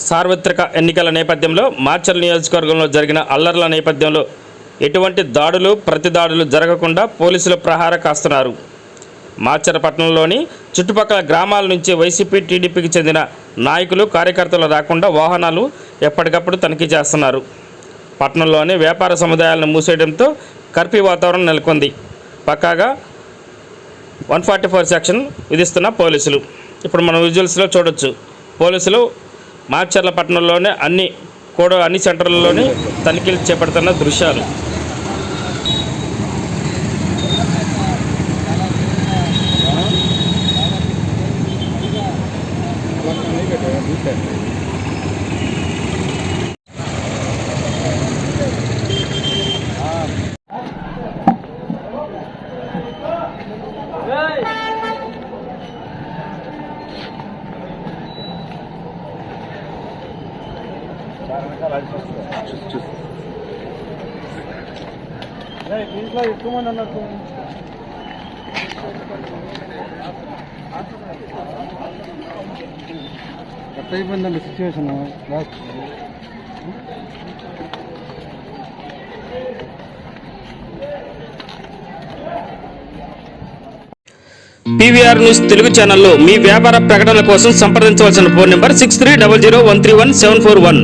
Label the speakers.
Speaker 1: సార్వత్రిక ఎన్నికల నేపథ్యంలో మార్చల్ నియోజకవర్గంలో జరిగిన అల్లర్ల నేపథ్యంలో ఎటువంటి దాడులు ప్రతిదాడులు జరగకుండా పోలీసులు ప్రహార కాస్తున్నారు. మార్చరపట్నంలోని చుట్టుపక్కల గ్రామాల నుంచి వైసీపీ టీడీపీకి చెందిన నాయకులు కార్యకర్తలు రాకుండా వాహనాలు ఎప్పటికప్పుడు తనిఖీ చేస్తున్నారు. పట్టణంలోని వ్యాపార సముదాయాలను మూసేయడంతో కర్ఫ్యూ వాతావరణం నెలకొంది. పక్కాగా వన్ ఫార్టీ ఫోర్ సెక్షన్ విధిస్తున్న పోలీసులు. ఇప్పుడు మనం విజువల్స్లో చూడొచ్చు. పోలీసులు మార్చర్ల పట్టణంలోనే అన్ని కూడా అన్ని సెంటర్లలోనే తనిఖీలు చేపడుతున్న దృశ్యాలు.
Speaker 2: దీంట్లో ఎక్కువ మంది అన్నట్టు అయిపోయిందండి situation last
Speaker 1: PVR news Telugu ఛానల్లో మీ వ్యాపార ప్రకటనల కోసం సంప్రదించవలసిన phone number six three double zero one three one seven four one.